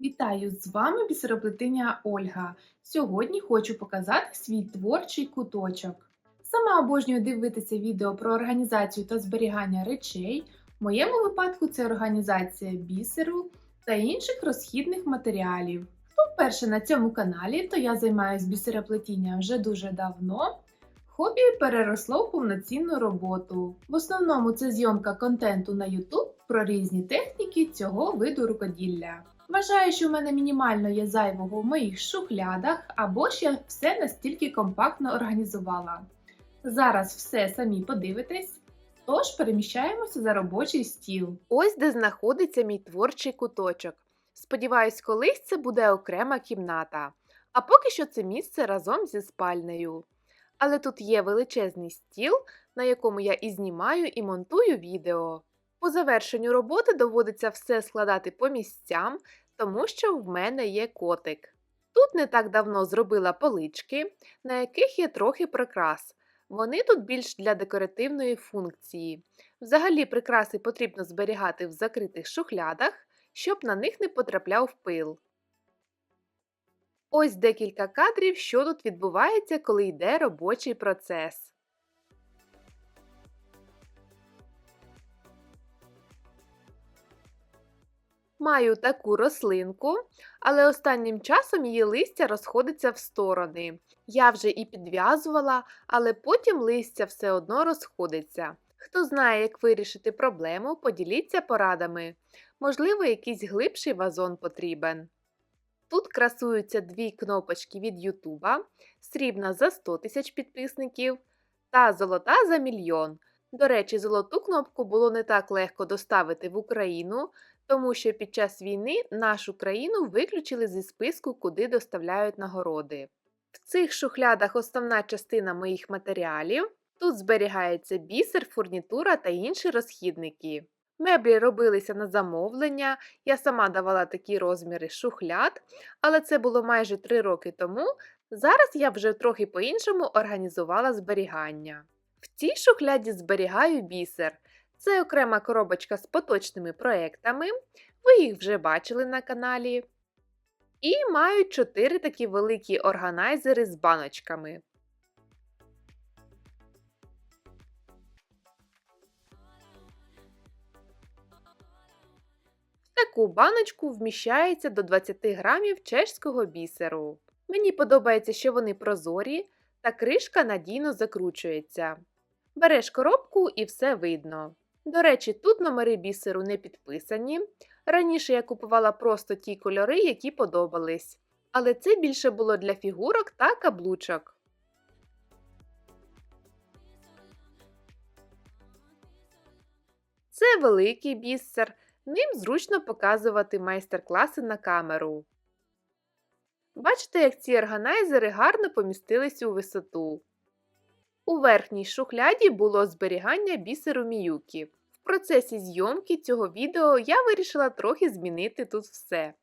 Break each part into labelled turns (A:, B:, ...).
A: Вітаю! З вами бісероплетиня Ольга. Сьогодні хочу показати свій творчий куточок. Сама обожнюю дивитися відео про організацію та зберігання речей. В моєму випадку це організація бісеру та інших розхідних матеріалів. Хто вперше на цьому каналі, то я займаюся бісероплетінням вже дуже давно. Хобі переросло в повноцінну роботу. В основному це зйомка контенту на YouTube про різні техніки цього виду рукоділля. Вважаю, що в мене мінімально є зайвого в моїх шухлядах, або ж я все настільки компактно організувала. Зараз все самі подивитесь, тож переміщаємося за робочий стіл.
B: Ось де знаходиться мій творчий куточок. Сподіваюсь, колись це буде окрема кімната. А поки що це місце разом зі спальнею. Але тут є величезний стіл, на якому я і знімаю, і монтую відео. По завершенню роботи доводиться все складати по місцям, тому що в мене є котик. Тут не так давно зробила полички, на яких є трохи прикрас. Вони тут більш для декоративної функції. Взагалі прикраси потрібно зберігати в закритих шухлядах, щоб на них не потрапляв пил. Ось декілька кадрів, що тут відбувається, коли йде робочий процес. Маю таку рослинку, але останнім часом її листя розходиться в сторони. Я вже і підв'язувала, але потім листя все одно розходиться. Хто знає, як вирішити проблему, поділіться порадами. Можливо, якийсь глибший вазон потрібен. Тут красуються дві кнопочки від Ютуба, срібна за 100 тисяч підписників та золота за мільйон. До речі, золоту кнопку було не так легко доставити в Україну, тому що під час війни нашу країну виключили зі списку, куди доставляють нагороди. В цих шухлядах основна частина моїх матеріалів. Тут зберігається бісер, фурнітура та інші розхідники. Меблі робилися на замовлення, я сама давала такі розміри шухляд, але це було майже 3 роки тому. Зараз я вже трохи по-іншому організувала зберігання. В цій шухляді зберігаю бісер. Це окрема коробочка з поточними проектами, ви їх вже бачили на каналі. І мають 4 такі великі органайзери з баночками. В таку баночку вміщається до 20 грамів чешського бісеру. Мені подобається, що вони прозорі, та кришка надійно закручується. Береш коробку і все видно. До речі, тут номери бісеру не підписані. Раніше я купувала просто ті кольори, які подобались. Але це більше було для фігурок та каблучок. Це великий бісер. Ним зручно показувати майстер-класи на камеру. Бачите, як ці органайзери гарно помістились у висоту. У верхній шухляді було зберігання бісеру міюкі. В процесі зйомки цього відео я вирішила трохи змінити тут все.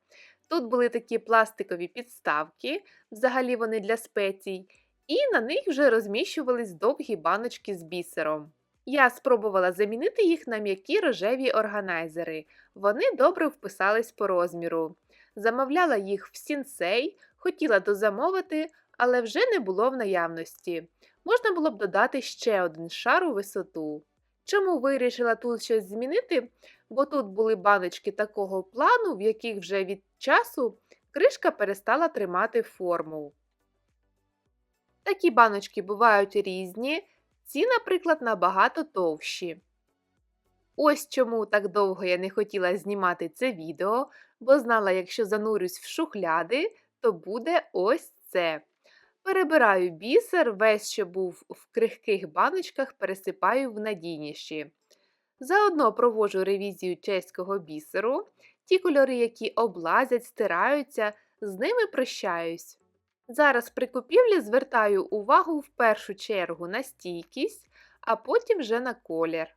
B: Тут були такі пластикові підставки, взагалі вони для спецій, і на них вже розміщувались довгі баночки з бісером. Я спробувала замінити їх на м'які рожеві органайзери. Вони добре вписались по розміру. Замовляла їх в сінсей, хотіла дозамовити, але вже не було в наявності. Можна було б додати ще один шар у висоту. Чому вирішила тут щось змінити? Бо тут були баночки такого плану, в яких вже від часу кришка перестала тримати форму. Такі баночки бувають різні, ці, наприклад, набагато товщі. Ось чому так довго я не хотіла знімати це відео, бо знала, якщо занурюсь в шухляди, то буде ось це. Перебираю бісер, весь, що був в крихких баночках, пересипаю в надійніші. Заодно проводжу ревізію чеського бісеру. Ті кольори, які облазять, стираються, з ними прощаюсь. Зараз при купівлі звертаю увагу в першу чергу на стійкість, а потім вже на колір.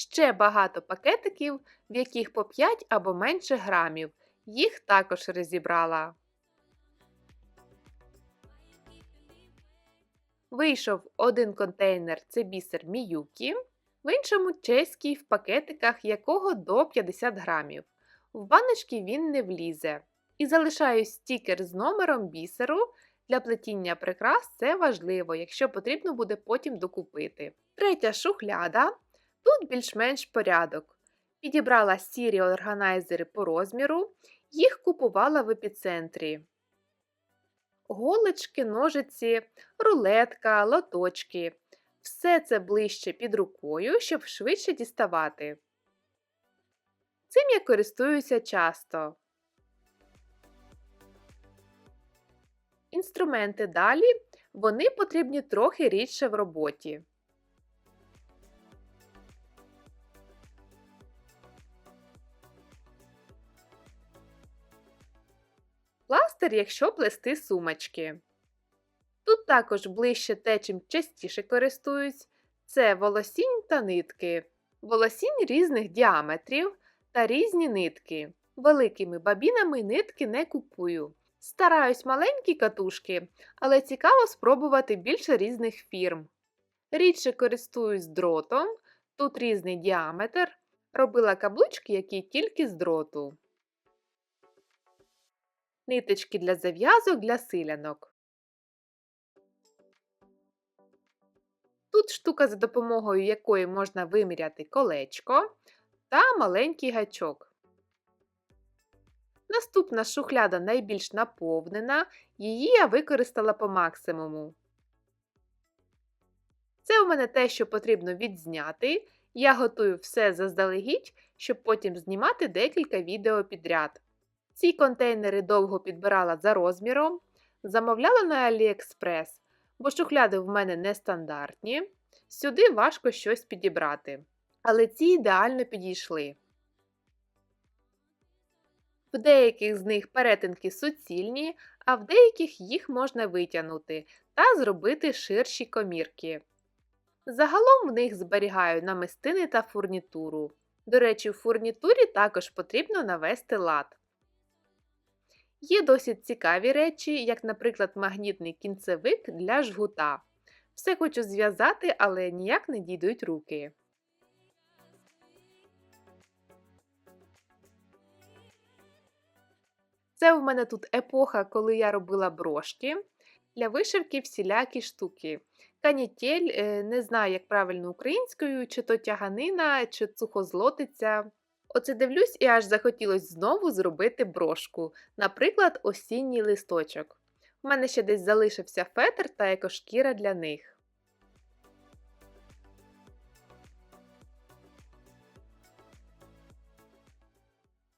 B: Ще багато пакетиків, в яких по 5 або менше грамів. Їх також розібрала. Вийшов один контейнер це бісер Міюкі, в іншому чеський в пакетиках якого до 50 грамів. В баночки він не влізе. І залишаю стікер з номером бісеру. Для плетіння прикрас це важливо, якщо потрібно буде потім докупити. Третя шухляда. Тут більш-менш порядок. Підібрала сірі органайзери по розміру, їх купувала в епіцентрі. Голочки, ножиці, рулетка, лоточки. Все це ближче під рукою, щоб швидше діставати. Цим я користуюся часто. Інструменти далі вони потрібні трохи рідше в роботі. Пластир, якщо плести сумочки. Тут також ближче те, чим частіше користуюсь, це волосінь та нитки. Волосінь різних діаметрів та різні нитки. Великими бабінами нитки не купую. Стараюсь маленькі катушки, але цікаво спробувати більше різних фірм. Рідше користуюсь дротом, тут різний діаметр. Робила каблучки, які тільки з дроту. Ниточки для зав'язок для силянок. Тут штука, за допомогою якої можна виміряти колечко та маленький гачок. Наступна шухляда найбільш наповнена, її я використала по максимуму. Це у мене те, що потрібно відзняти. Я готую все заздалегідь, щоб потім знімати декілька відео підряд. Ці контейнери довго підбирала за розміром, замовляла на AliExpress, бо шухляди в мене нестандартні. Сюди важко щось підібрати. Але ці ідеально підійшли. В деяких з них перетинки суцільні, а в деяких їх можна витягнути та зробити ширші комірки. Загалом в них зберігаю намистини та фурнітуру. До речі, в фурнітурі також потрібно навести лад. Є досить цікаві речі, як, наприклад, магнітний кінцевик для жгута. Все хочу зв'язати, але ніяк не дійдуть руки. Це у мене тут епоха, коли я робила брошки. Для вишивки всілякі штуки. Канітель, е, не знаю, як правильно українською, чи то тяганина, чи цухозлотиця. Оце дивлюсь і аж захотілося знову зробити брошку, наприклад, осінній листочок. У мене ще десь залишився фетр та екошкіра для них.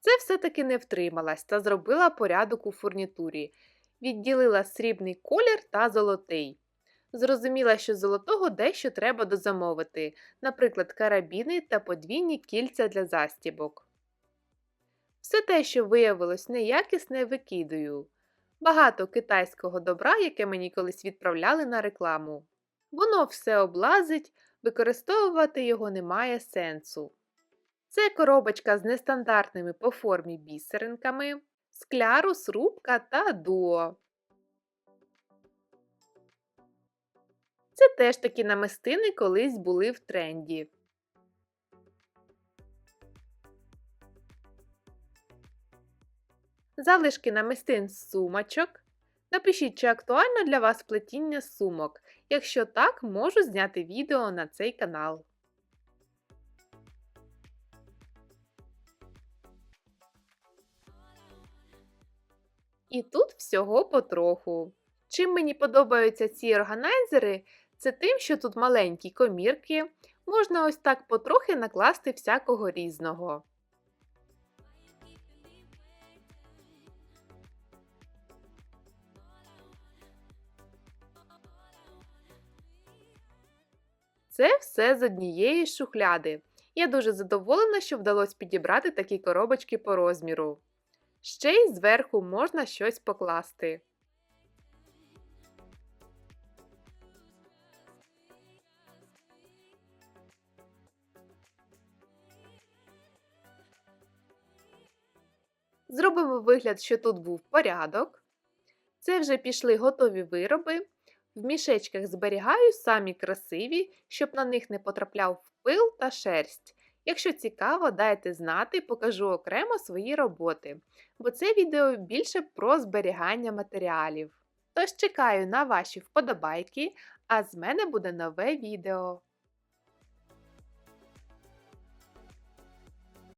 B: Це все-таки не втрималась та зробила порядок у фурнітурі. Відділила срібний колір та золотий. Зрозуміла, що золотого дещо треба дозамовити, наприклад, карабіни та подвійні кільця для застібок. Все те, що виявилось неякісне, викидаю. Багато китайського добра, яке мені колись відправляли на рекламу. Воно все облазить, використовувати його немає сенсу. Це коробочка з нестандартними по формі бісеринками, склярус, рубка та дуо. Це теж такі намистини колись були в тренді. Залишки намистин з сумочок. Напишіть, чи актуально для вас плетіння сумок. Якщо так, можу зняти відео на цей канал. І тут всього потроху. Чим мені подобаються ці органайзери, це тим, що тут маленькі комірки, можна ось так потрохи накласти всякого різного. Це все з однієї шухляди. Я дуже задоволена, що вдалося підібрати такі коробочки по розміру. Ще й зверху можна щось покласти. Зробимо вигляд, що тут був порядок. Це вже пішли готові вироби. В мішечках зберігаю самі красиві, щоб на них не потрапляв пил та шерсть. Якщо цікаво, дайте знати, покажу окремо свої роботи, бо це відео більше про зберігання матеріалів. Тож чекаю на ваші вподобайки, а з мене буде нове відео.